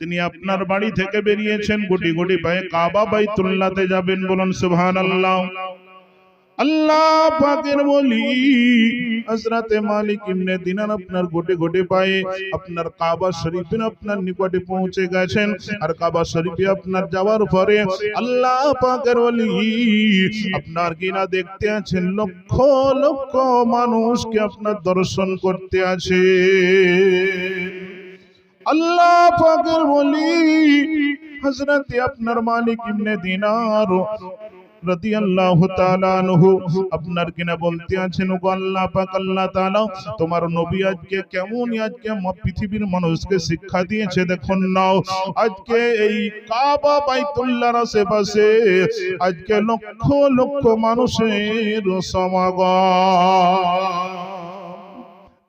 তিনি আপনার বাড়ি থেকে বেরিয়েছেন, গুটি গুটি পায়ে কাবা বাইতুল্লাহতে যাবেন বলুন সুবহানাল্লাহ। আল্লাহ পাকের বলি হযরতে মালিক ইবনে দিনার আপনার গোটে গোটে পায়ে আপনার কাবা শরীফের আপনার নিকটে পৌঁছে গেছেন। আর কাবা শরীফে আপনার যাওয়ার পরে আল্লাহ পাকের বলি আপনার কিনা দেখতে আছেন, লক্ষ লক্ষ মানুষকে আপনার দর্শন করতে আছে। আল্লাহ পাকের বলি হযরতে আপনার মালিক ইবনে দিনার রাদিয়াল্লাহু তাআলা আনহু। আপনার কিনা বলতে আছেন আল্লাহ পাক, আল্লাহ তোমার নবী আজকে কেমন আজকে পৃথিবীর মানুষকে শিক্ষা দিয়েছে, দেখুন নাও। আজকে এই কাবা বাইতুল্লাহর আশেপাশে আজকে লক্ষ লক্ষ মানুষের সমাগম।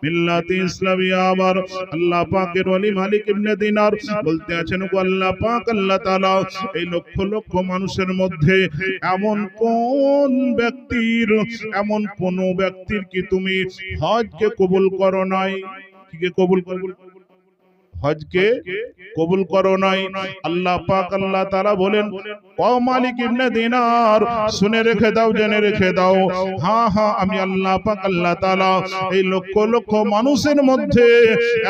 মিল্লাতে ইসলামী আবার আল্লাহ পাকের ওলি মালিক ইবনে দিনার বলতে আছেন, গো আল্লাহ পাক, আল্লাহ তাআলা এই লক্ষ লক্ষ মানুষের মধ্যে এমন কোন ব্যক্তির, এমন কোন ব্যক্তির কি তুমি হজকে কবুল করো নাই? কি কবুল কবুল হজকে কবুল করো নাই। আল্লাহ পাক আল্লাহ তাআলা বলেন, ও মালিক ইবনে দিনার, শুনে রেখে দাও, জেনে রেখে দাও। হ্যাঁ হ্যাঁ আমি আল্লাহ পাক আল্লাহ তাআলা এই লক্ষ লক্ষ মানুষের মধ্যে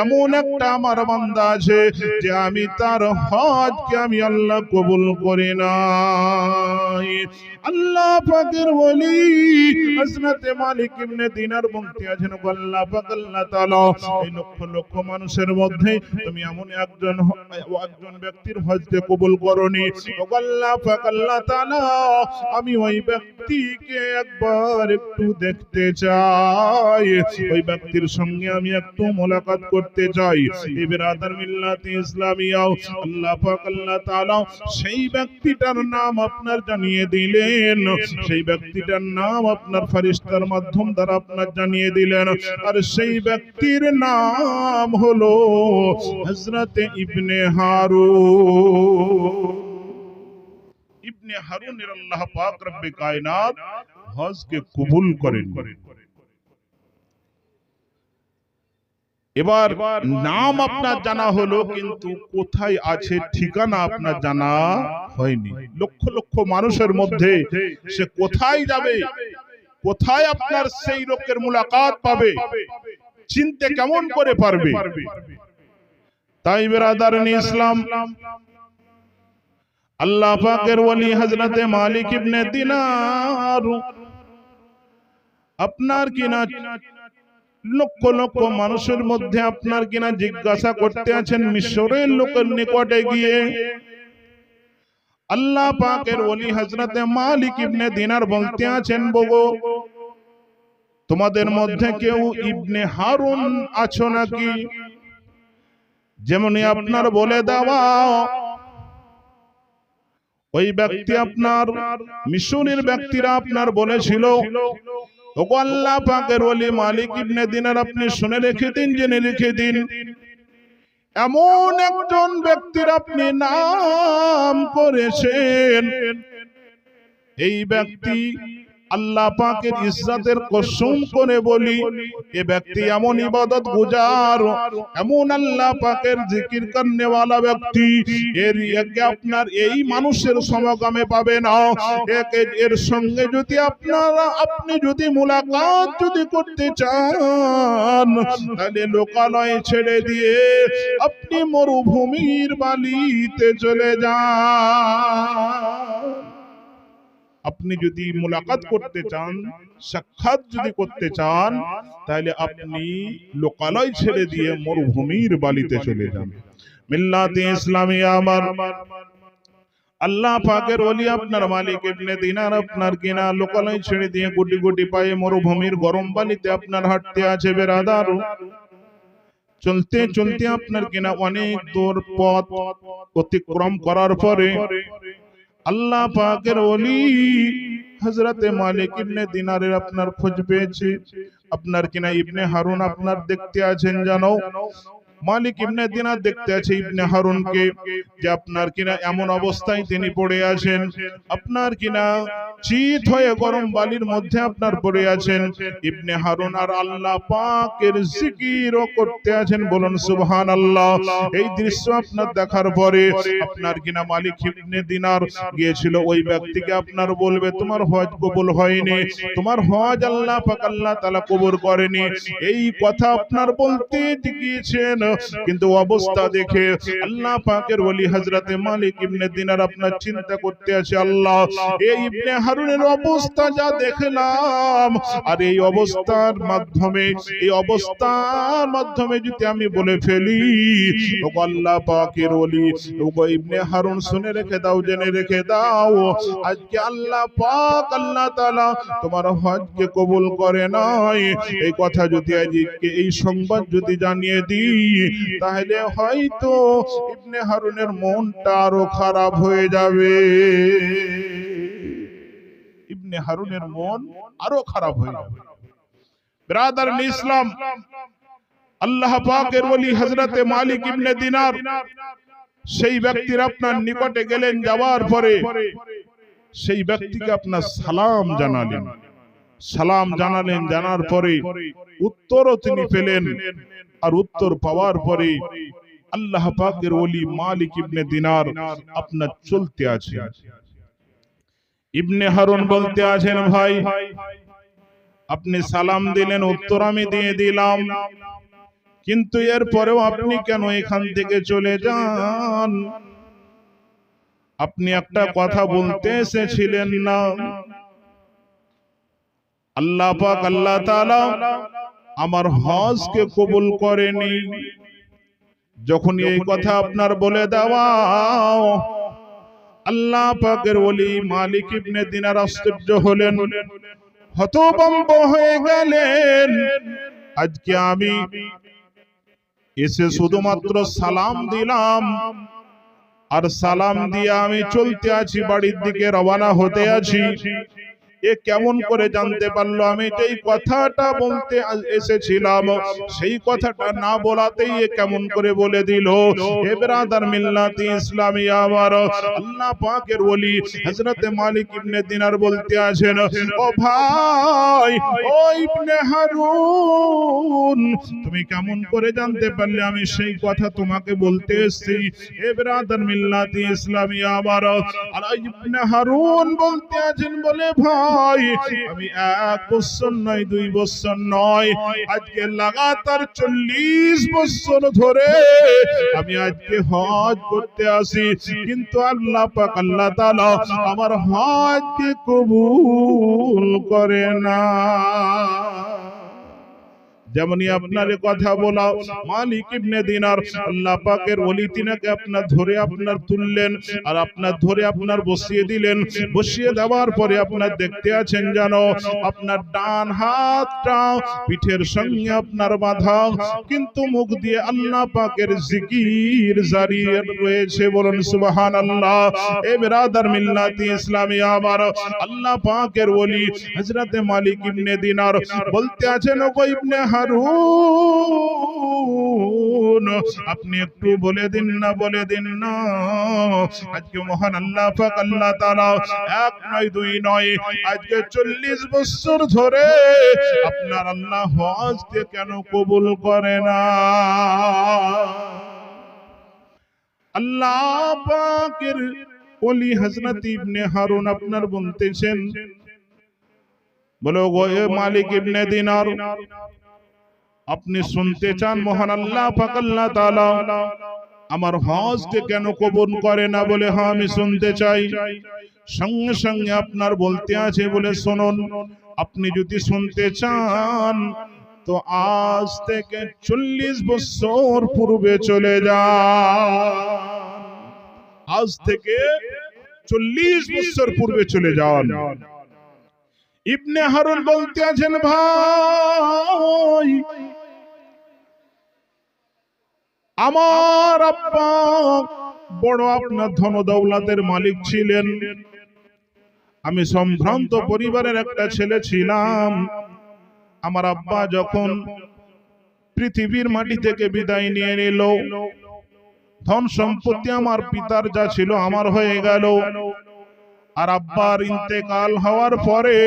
এমন একটা আমার বান্দা আছে যে আমি তার হজকে আমি আল্লাহ কবুল করি নাই। আল্লাহ পাকের বলি হযরতে মালিক ইবনে দিনার বলতে আছেন আল্লাহ পাক, আল্লাহ তাআলা। এই লক্ষ লক্ষ মানুষের মধ্যে তুমি এমন একজন একজন ব্যক্তির হজকে কবুল করনি। আল্লাহ পাক, আল্লাহ তাআলা, আমি ওই ব্যক্তিকে একবার একটু দেখতে চাই। ওই ব্যক্তির সঙ্গে আমি একটু মোলাকাত করতে চাই। এই বিরাদার মিল্লাতে ইসলামিয়াও আল্লাহ পাক, আল্লাহ তাআলা, সেই ব্যক্তিটার নাম আপনার জানিয়ে দিলেন। সেই ব্যক্তিটার নাম আপনার ফারিস্তার মাধ্যম দ্বারা আপনার জানিয়ে দিলেন। আর সেই ব্যক্তির নাম হলো হযরতে ইবনে হারু ইবনে হারুনের আল্লাহ পাক রব্বে কায়নাত হজকে কবুল করেন এবার নাম আপনার জানা হলো কিন্তু কোথায় আছে ঠিকানা আপনার জানা হয়নি। লক্ষ লক্ষ মানুষের মধ্যে সে কোথায় যাবে? কোথায় আপনার সেই লোকের মুলাকাত পাবে? চিনতে কেমন করে পারবে? তাই বেরাদারনি ইসলাম আল্লাহ পাকের ওলি হযরতে মালিক ইবনে দিনার। আপনার কিনা লক্ষ লক্ষ মানুষের মধ্যে আপনার কিনা জিজ্ঞাসা করতে আছেন মিশরের লোকের নিকটে গিয়ে। আল্লাহ পাকের ওলি হযরতে মালিক ইবনে দিনার বলতে আছেন, বগো, তোমাদের মধ্যে কেউ ইবনে হারুন আছো নাকি? যেমনি আপনার বলে দেওয়া, ওই ব্যক্তি আপনার মিশনের ব্যক্তিরা আপনার বলেছিল ওগো আল্লাহ পাকের ওলি মালিক ইবনে দিনার আপনি শুনে রেখে দিন, জেনে রেখে দিন। এমন একজন ব্যক্তির আপনি নাম করেছেন। এই ব্যক্তি আল্লাহ পাকের ইজ্জতের কসম করে বলি এ ব্যক্তি এমন ইবাদত গুজার এমন আল্লাহ পাকের জিকির করনেওয়ালা ব্যক্তি এর একে আপনার এই মানুষের সমাগমে পাবে না। একে এর সঙ্গে যদি আপনারা আপনি যদি মুলাকাত যদি করতে চান তাহলে লোকালয় ছেড়ে দিয়ে আপনি মরুভূমির বালিতে চলে যান। আপনি যদি মুলাকাত করতে চান সাক্ষাৎ যদি করতে চান তাহলে আপনি লোকালয় ছেড়ে দিয়ে মরুভূমির বালিতে চলে যান। মিল্লাতে ইসলামী আমার আল্লাহ পাকের ওলি আপনার মালিক ইবনে দিনার আপনার কিনা লোকালয় ছেড়ে দিয়ে গুটি গুটি পায়ে মরুভূমির গরম বালিতে আপনার হাঁটতে আছে বেরাদার চলতে চলতে আপনার কিনা অনেক দূর পথ অতিক্রম করার পরে আল্লাহ পাকের ওলি হজরতে মালিক ইবনে দিনারের আপনার খোঁজ পেয়েছে। আপনার কিনা ইবনে হারুন আপনার দেখতে আছেন জানো? মালিক ইবনে দিনার দেখতে আছে ইবনে হারুনকে যে আপনার কিনা এমন অবস্থায় তিনি পড়ে আছেন। আপনার কিনা চিত হয়ে গরম বালির মধ্যে আপনার পড়ে আছেন। ইবনে হারুন আর আল্লাহ পাকের জিকিরও করতে আছেন বলুন সুবহান আল্লাহ এই দৃশ্য আপনার দেখার পরে আপনার কিনা মালিক ইবনে দিনার গিয়েছিল। ওই ব্যক্তিকে আপনার বলবে তোমার হজ কবুল হয়নি তোমার হজ আল্লাহ পাক আল্লাহ তাআলা কবুল করেনি। এই কথা আপনার বলতে গিয়েছেন কিন্তু অবস্থা দেখে আল্লাহ পাকের ওলি হযরতে মালিক ইবনে দিনার আপনার চিন্তা করতে আছে আল্লাহ। এই ইবনে হারুনের অবস্থা যা দেখলাম। আর এই অবস্থার মাধ্যমে এই অবস্থার মাধ্যমে যদি আমি বলে ফেলি ওগো আল্লাহ পাকের ওলি ওগো ইবনে হারুন শুনে রেখে দাও জেনে রেখে দাও। আজকে আল্লাহ পাক আল্লাহ তাআলা তোমার হজকে কবুল করে নাই। এই কথা যদি আজকে এই সংবাদ যদি জানিয়ে দিই তাহলে হয়তো ইবনে হারুনের মনটা আরও খারাপ হয়ে যাবে। ইবনে হারুনের মন আরও খারাপ হয়ে যাবে। ব্রাদার ইসলাম, আল্লাহ পাকের ওলি হযরতে মালিক ইবনে দিনার, সেই ব্যক্তির আপনার নিকটে গেলেন, যাওয়ার পরে সেই ব্যক্তিকে আপনার সালাম জানালেন। সালাম জানালেন, জানার পরে উত্তরও তিনি পেলেন। আর উত্তর পাওয়ার পরে আল্লাহ পাকের ওলি মালিক ইবনে দিনার আপনার চলতে আছে। ইবনে হারুন বলতে আছেন, ভাই, আপনি সালাম দিলেন, উত্তর আমি দিয়ে দিলাম। কিন্তু এর পরেও আপনি কেন এখান থেকে চলে যান? আপনি একটা কথা বলতে এসেছিলেন না। আল্লাহ পাক, আল্লাহ তাআলা আমার হজকে কবুল করেনি। যখন এই কথা আপনার বলে দেওয়া আল্লাহ পাকের ওলি মালিক ইবনে দিনার আশ্চর্য হলেন। হতভম্ব হয়ে গেলেন। আজকে আমি এসে শুধুমাত্র সালাম দিলাম। আর সালাম দিয়ে আমি চলতে আছি বাড়ির দিকে রওনা হতে আছি। এ কেমন করে জানতে পারল? আমি যেই কথাটা বলতে এসেছিলাম, সেই কথাটা না বলাতেই এ কেমন করে বলে দিল। হে ব্রাদার মিল্লাতি ইসলামী আমার, আল্লাহ পাকের ওলি হযরতে মালিক ইবনে দিনার বলতে আছেন ও ভাই, ও ইবনে হারুন, তুমি কেমন করে জানতে পারলে আমি সেই কথা তোমাকে বলতে এসেছি? হে ব্রাদার মিল্লাতি ইসলামী আমার আর ইবনে হারুন বলতে আছেন বলে, ভাই আমি এক বছর নয়, দুই নয়। আজকে লাগাতার চল্লিশ ধরে আমি আজকে হজ করতে আসি। কিন্তু আমার হজকে কবুল করে না। যেমনই আপনার কথা বলা মালিক ইবনে দিনার আল্লাহ পাকের ওলি তিনাকে আপনার ধরে আপনার তুললেন আর আপনার ধরে আপনার বসিয়ে দিলেন। বসিয়ে দেওয়ার পরে আপনার দেখতে আছেন যেন আপনার ডান হাতটা পিঠের সঙ্গে আপনার বাঁধা, কিন্তু মুখ দিয়ে আল্লাহ পাকের জিকির জারি রয়েছে। বলুন সুবহান আল্লাহ এ বেরাদার মিল্লাতি ইসলামী আমার আল্লাহ পাকের ওলি হযরতে মালিক ইবনে দিনার বলতে আছেন ও ইবনে হারুন আপনি একটু বলে দিন না, বলে দিন না। আজকে মহান আল্লাহ পাক আল্লাহ তাআলা এক নয়, দুই নয়, আজকে চল্লিশ বছর ধরে আপনার আল্লাহ হজকে কেন কবুল করে না? আল্লাহ পাকের ওলি হযরত ইবনে হারুন আপনার বলতেছেন বলো গো মালিক ইবনে দিনার। আপনি শুনতে চান মহান আল্লাহ পাক আল্লাহ তাআলা। আমার হজকে কেন কবুল করে না বলে হ্যাঁ আমি শুনতে চাই। সঙ্গে সঙ্গে আপনার বলতে আছে বলে শুনুন। আপনি যদি শুনতে চান তো আজ থেকে চল্লিশ বছর পূর্বে চলে যান। আজ থেকে চল্লিশ বছর পূর্বে চলে যান। ইবনে হারুন বলতে আছেন, ভাই, আমার আব্বা বড় আপনার ধন দৌলাতের মালিক ছিলেন। আমি সম্ভ্রান্ত পরিবারের একটা ছেলে ছিলাম। আমার আব্বা যখন পৃথিবীর মাটি থেকে বিদায় নিয়ে নিল, ধন সম্পত্তি আমার পিতার যা ছিল আমার হয়ে গেল। আর আব্বার ইন্তেকাল হওয়ার পরে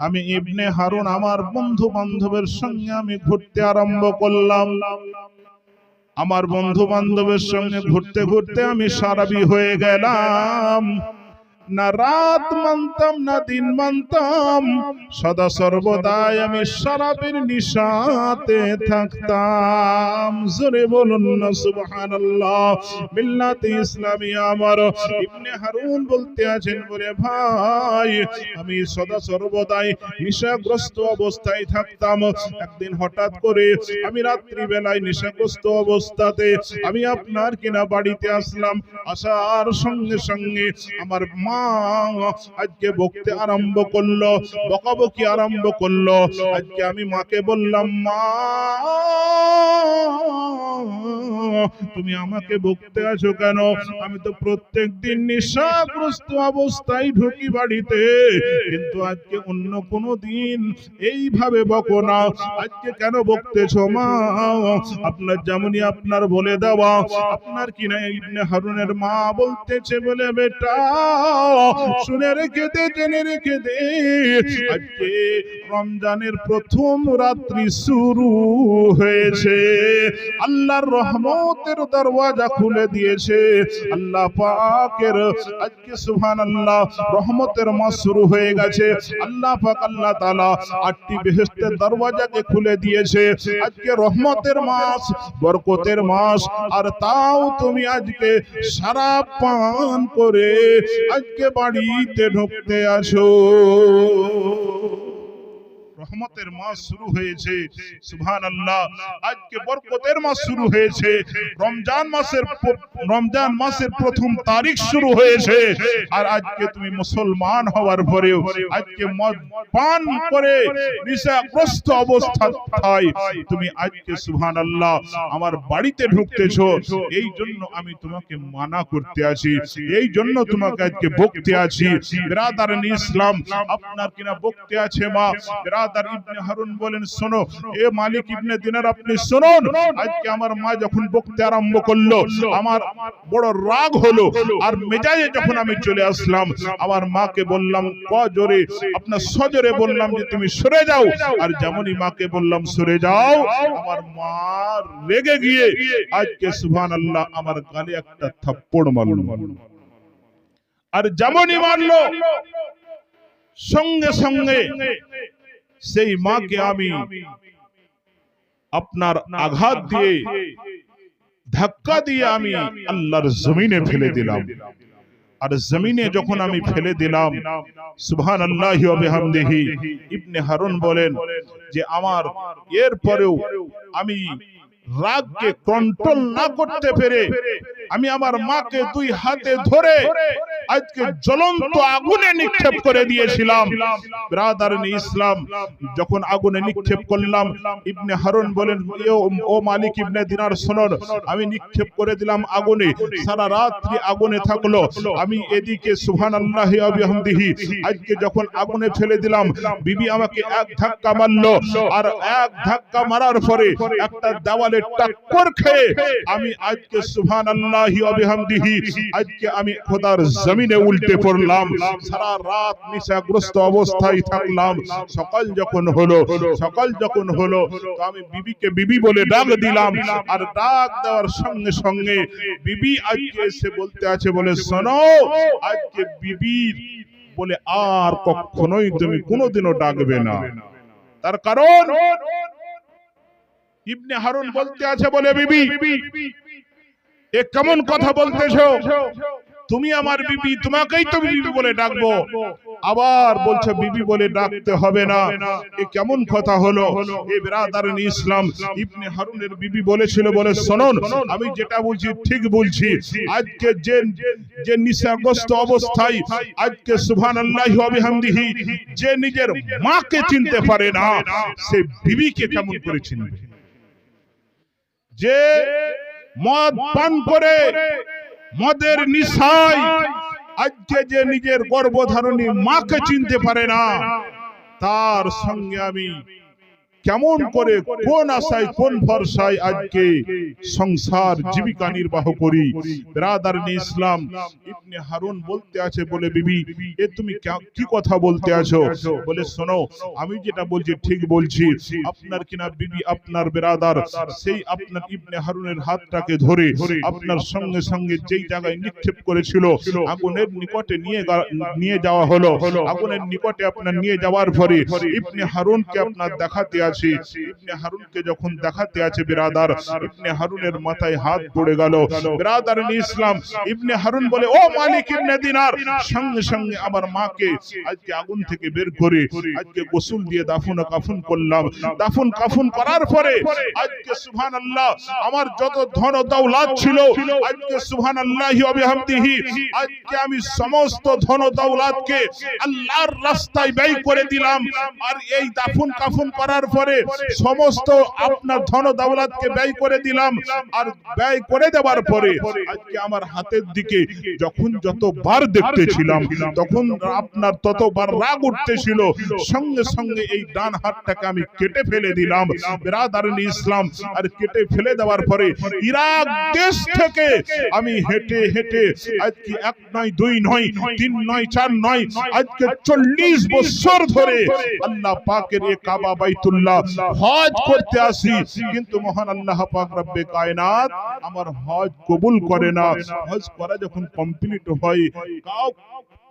আমি ইবনে হারুন আমার বন্ধু বান্ধবের সঙ্গে আমি ঘুরতে আরম্ভ করলাম। আমার বন্ধু বান্ধবের সঙ্গে ঘুরতে ঘুরতে আমি সারাবি হয়ে গেলাম। না রাত মানতাম, না দিন মানতাম, সদা সর্বদাই আমি সারাবির নিশাতে থাকতাম। জোরে বলুন না, সুবহানাল্লাহ। মিল্লাতে ইসলামী আমার ইবনে হারুন বলতে আছেন বলে, ভাই, আমি সদা সর্বদাই নিশাগ্রস্ত অবস্থায় থাকতাম। একদিন হঠাৎ করে আমি রাত্রি বেলায় নিশাগ্রস্ত অবস্থাতে আমি আপনার কিনা বাড়িতে আসলাম। আসার সঙ্গে সঙ্গে আমার মা আজকে বকতে আরম্ভ করল, বকাবকি আরম্ভ করল। আজকে আমি মাকে বললাম, মা, তুমি আমাকে বকতে আছো কেন? আমি তো প্রত্যেক দিন নেশাগ্রস্ত অবস্থায় ঢুকি বাড়িতে। কিন্তু আজকে অন্য কোনো দিন এইভাবে বকো না। আজকে কেন বকতেছো মা? আপনার যেমনই আপনার বলে দেওয়া, আপনার কিনা ইবনে হারুনের মা বলতেছে বলে, বেটা শুনে রেখে দে, জেনে আজকে রমজানের প্রথম রাত্রি শুরু হয়েছে। আল্লাহর রহমতের দরওয়াজা খুলে দিয়েছে। আল্লাহ পাকের আজকে সুবহানাল্লাহ রহমতের মাস শুরু হয়ে গেছে। আল্লাহ পাক আল্লাহ তাআলা আটটি বেহেশতের দরওয়াজাকে খুলে দিয়েছে। আজকে রহমতের মাস, বরকতের মাস, আর তাও তুমি আজকে সারা পান করে আজকে বাড়িতে ঢুকতে আসো। রহমতের মাস শুরু হয়েছে। সুবহান আল্লাহ আজকে বরকতের মাস শুরু হয়েছে। রমজান মাসের রমজান মাসের প্রথম তারিখ শুরু হয়েছে। আর আজকে তুমি মুসলমান হওয়ার পরেও আজকে মদ পান করে নিশাগ্রস্ত অবস্থায় তুমি আজকে সুবহান আল্লাহ আমার বাড়িতে ঢুকতেছো। এই জন্য আমি তোমাকে মানা করতে আছি। এই জন্য তোমাকে আজকে বকতে আছি। বিরাদার ইসলাম, আপনার কিনা বকতে আছে মা। বিরাদার ইবনে হারুন বলেন, শোনো, এ মালিক ইবনে দিনার আপনি শুনুন। আজকে আমার মা যখন বকতে আরম্ভ করল, আমার বড় রাগ হলো আর মেজাজে যখন আমি চলে আসলাম, আমার মাকে বললাম ক জোরে আপনার সজোরে বললাম যে তুমি সরে যাও। আর যেমনই মাকে বললাম, সরে যাও। আমার মা রেগে গিয়ে আজকে আমার গালে একটা থাপ্পড় আর যেমনই মারলো, সঙ্গে সঙ্গে সেই মাকে আমি আপনার আঘাত দিয়ে ধাক্কা দিয়ে আমি আল্লাহর জমিনে ফেলে দিলাম। আর জমিনে যখন আমি ফেলে দিলাম সুবহান আল্লাহ বিহামদিহি ইবনে হারুন বলেন যে আমার এর পরেও আমি রাগকে কন্ট্রোল না করতে পেরে আমি আমার মাকে দুই হাতে ধরে আজকে জ্বলন্ত আগুনে নিক্ষেপ করে দিয়েছিলাম। ব্রাদার ইসলাম, যখন আগুনে নিক্ষেপ করলাম, ইবনে হারুন বলেন ও- মালিক ইবনে দিনার শুনুন আমি নিক্ষেপ করে দিলাম আগুনে, সারা রাত্রি আগুনে থাকল। আমি এদিকে সুবহানাল্লাহি বিহামদিহি, আজকে যখন আগুনে ফেলে দিলাম, বিবি আমাকে এক ধাক্কা মারলো, আর এক ধাক্কা মারার পরে একটা দেওয়ালে টাক্কর খেয়ে আমি আজকে সুবহানাল্লাহি বিহামদিহি, আজকে আমি খোদার জমিনে উল্টে পড়লাম, সারা রাত নিশাগ্রস্ত অবস্থায় থাকলাম। সকাল যখন হলো, সকাল যখন হলো আমি বিবিকে বিবি বলে ডাক দিলাম, আর ডাক দেওয়ার সঙ্গে সঙ্গে বিবি আজকে এসে বলতে আছে, বলে, শোনো, আজকে বিবির বলে আর কখনোই তুমি কোনোদিনও ডাকবে না। তার কারণ, ইবনে হারুন বলতে আছে, বলে, বিবি, এ কেমন কথা বলতেছো? তুমি আমার বিবি তোমাকেই তো বিবি বলে ডাকবো। আবার বলছে বিবি বলে ডাকতে হবে না। এ কেমন কথা হলো? এ বেরাদারিন ইসলাম। ইবনে হারুনের বিবি বলেছিল বলে শুনুন আমি যেটা বলছি ঠিক বলছি। আজকে যে যে নিশাগ্রস্ত অবস্থায় আজকে সুবহানাল্লাহি ওয়া বিহামদিহি যে নিজের মাকে চিনতে পারে না সে বিবিকে কেমন করে চিনবে? যে মদ পান করে মদের নিশায়। আজকে যে নিজের গর্ভধারণী মাকে চিনতে পারে না তার সঙ্গে আমি কেমন করে কোন আশায় কোন ভরসায় আজকে সংসার জীবিকা নির্বাহ করি। ব্রাদার ইসলাম ইবনে হারুন বলতে আছে বলে বিবি এ তুমি কি কথা বলতে আছো? বলে শোনো আমি যেটা বলছি ঠিক বলছি। আপনার কিনা বিবি আপনার বেরাদার সেই আপনার ইবনে হারুনের হাতটাকে ধরে আপনার সঙ্গে সঙ্গে যেই জায়গায় নিক্ষেপ করেছিল আগুনের নিকটে নিয়ে নিয়ে যাওয়া হলো। আগুনের নিকটে আপনার নিয়ে যাওয়ার পরে ইবনে হারুনকে আপনার দেখাতে আছে। ইবনে হারুনকে যখন দেখাতে আছে বিরাদার, ইবনে হারুনের মাথায় হাত পড়ে গেল। বিরাদার ইসলাম, ইবনে হারুন বলে, ও মালিক ইবনে দিনার। সঙ্গে সঙ্গে আমার মাকে আজকে আগুন থেকে বের করে আজকে গোসল দিয়ে দাফন কাফন করলাম। দাফন কাফন করার পরে আজকে আমার যত ধন দৌলত ছিল, আজকে সুবহানাল্লাহি আজকে আমি সমস্ত ধন দৌলতকে আল্লাহর রাস্তায় ব্যয় করে দিলাম। আর এই দাফন কাফন করার পরে সমস্ত আপনার ধন ও দৌলতকে ব্যয় করে দিলাম আর ব্যয় করে দেওয়ার পরে আজকে আমার হাতের দিকে যখন যতবার দেখতেছিলাম, তখন আপনার ততবার রাগ উঠতেছিল। সঙ্গে সঙ্গে এই ডান হাতটাকে আমি কেটে ফেলে দিলাম। বেরাদারিন ইসলাম, আর কেটে ফেলে দেওয়ার পরে ইরাক দেশ থেকে আমি হেঁটে হেঁটে আজকে এক নয়, দুই নয়, তিন নয়, চার নয়, আজকে চল্লিশ বছর ধরে আল্লাহ পাকের এ কাবা বাইতুল্লাহ আল্লাহ হজ করতে আসি। কিন্তু মহান আল্লাহ পাক রব্বে কায়নাত আমার হজ কবুল করে না। হজ করা যখন কমপ্লিট হয় কাউ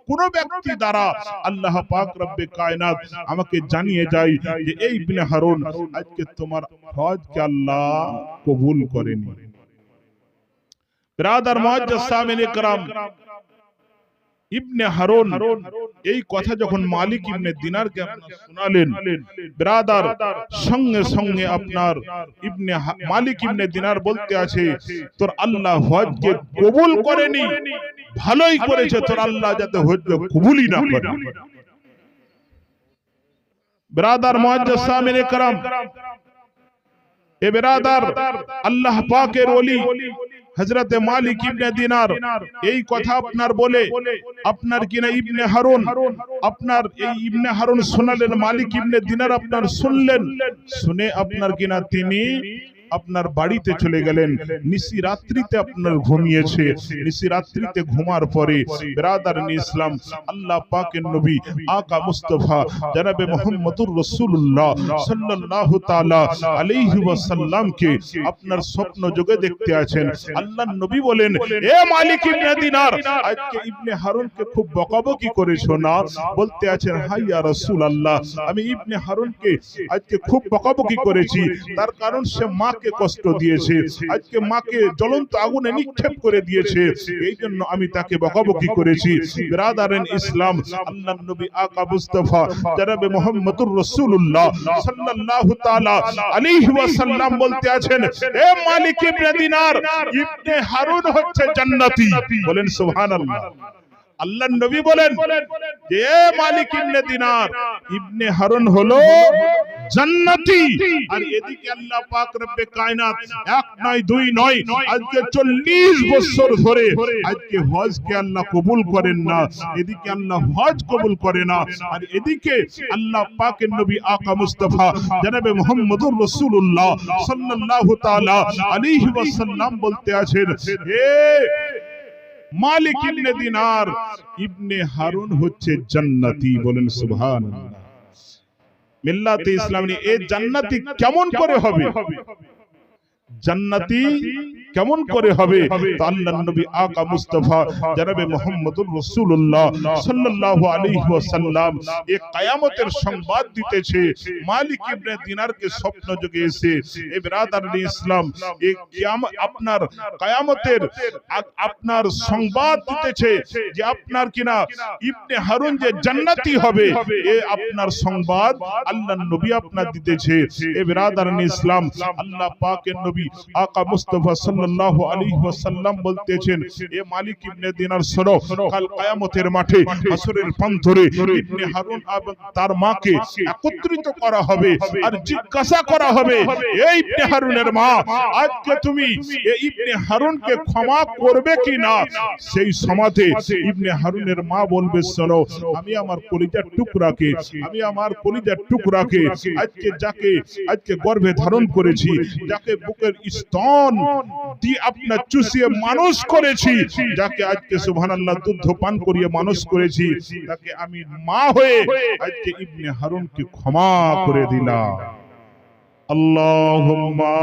কোন ব্যক্তি দ্বারা আল্লাহ পাক রব্বে কায়নাত আমাকে জানিয়ে যায় যে এই বিনে হারুন আজকে তোমার হজকে আল্লাহ কবুল করেনি। ব্রাদার মোহাম্মদ সামিন ইকরাম। ইবনে হারুন এই কথা যখন মালিক ইবনে দিনারকে আপনার শোনালেন ব্রাদার সঙ্গে সঙ্গে আপনার ইবনে হা- মালিক ইবনে দিনার বলতে আছে তোর আল্লাহ হজকে কবুল করেনি ভালোই করেছে তোর আল্লাহ যাতে হজকে কবুলই না করে ব্রাদার মুআজ্জাজ সামিনে کرام এ বেরাদার আল্লাহ পাকের ওলি হজরতে মালিক ইবনে দিনার এই কথা আপনার বলে, আপনার কিনা ইবনে হারুন? আপনার এই ইবনে হারুন শোনালেন, মালিক ইবনে দিনার আপনার শুনলেন, শুনে আপনার কিনা তিনি আপনার বাড়িতে চলে গেলেন। নিশি রাত্রিতে আপনার ঘুমিয়েছে। নিশি রাত্রিতে ঘুমার পরে বেরাদার ইসলাম, আল্লাহ পাকের নবী আকা মুস্তফা, জনাবে মোহাম্মদুর রাসূলুল্লাহ সাল্লাল্লাহু তাআলা আলাইহি ওয়াসাল্লামকে আপনার স্বপ্ন যোগে দেখতে আছেন। আল্লাহ নবী বলেন, এ মালিক ইবনে দিনার, আজকে ইবনে হারুনকে খুব বকাবকি করেছ না? বলতে আছেন, হাই ইয়া রাসূলুল্লাহ, আমি ইবনে হারুনকে আজকে খুব বকাবকি করেছি। তার কারণ সে মাকে কষ্ট দিয়েছে। আজকে মাকে জ্বলন্ত আগুনে নিক্ষেপ করে দিয়েছে। এই জন্য আমি তাকে বকাবকি করেছি। বিরাদারেন ইসলাম আল্লাহ নবী আকা মুহাম্মদুর সাল্লাল্লাহু তাআলা আলাইহি ওয়াসাল্লাম বলতে আছেন, এ মালিক ইবনে দিনার, ইবনে হারুন হচ্ছে জান্নাতি। বলেন, সুবহানাল্লাহ। আল্লাহ নবী বলেন যে এ মালিক ইবনে দিনার ইবনে হারুন হলো জান্নাতি। আর এদিকে আল্লাহ পাক রব্বে কায়নাত এক নয় দুই নয় আজকে 40 বছর ধরে আজকে হজকে আল্লাহ কবুল করেন না। এদিকে আল্লাহ হজ কবুল করে না। আর এদিকে আল্লাহ পাকের নবী আকা মুস্তাফা জনাবে মুহাম্মদুর রাসূলুল্লাহ সাল্লাল্লাহু তাআলা আলাইহি ওয়াসাল্লাম বলতে আছেন হে মালিক ইবনে দিনার। ইবনে হারুন হচ্ছে জান্নাতি বলেন সুবহানাল্লাহ। মিল্লাতে ইসলামী এই জান্নাতি কেমন করে হবে? জান্নাতি কেমন করে হবে? তো নবী আকা মুস্তাফা জনাবে মুহাম্মদুর রাসূলুল্লাহ সাল্লাল্লাহু আলাইহি ওয়াসাল্লাম এই কিয়ামতের সংবাদ দিতেছে মালিক ইবনে দিনারকে স্বপ্ন যোগে এসে এ ব্রাদার ইসলাম এই কিয়ামত আপনার কিয়ামতের আপনার সংবাদ দিতেছে যে আপনার কিনা ইবনে হারুন যে জান্নাতি হবে এ আপনার সংবাদ আল্লাহর নবী আপনার দিতেছে। এ ব্রাদার ইসলাম আল্লাহ পাকের নবী আকা মুস্তাফা সাল্লাল্লাহু আলাইহি ওয়াসাল্লাম বলতেছেন, এ মালিক ইবনে দিনার সরো কাল কিয়ামতের মাঠে হাসরের প্রান্তরে ইবনে হারুন এবং তার মাকে একত্রিত করা হবে আর জিজ্ঞাসা করা হবে এই ইবনে হারুনের মা, আজকে তুমি এই ইবনে হারুনকে ক্ষমা করবে কি না সেই সমাধে ইবনে হারুনের মা বলবে শোনো আমি আমার কলিজার টুকরাকে, আমি আমার কলিজার টুকরাকে আজকে যাকে, আজকে গর্ভে ধারণ করেছি, যাকে বুকের স্তন চুষিয়ে মানুষ করেছি, যাকে আজকে সুবহানাল্লাহ দুধ পান করিয়ে মানুষ করেছি, তাকে আমি মা হয়ে আজকে ইবনে হারুনকে ক্ষমা করে দিলাম। আল্লাহুম্মা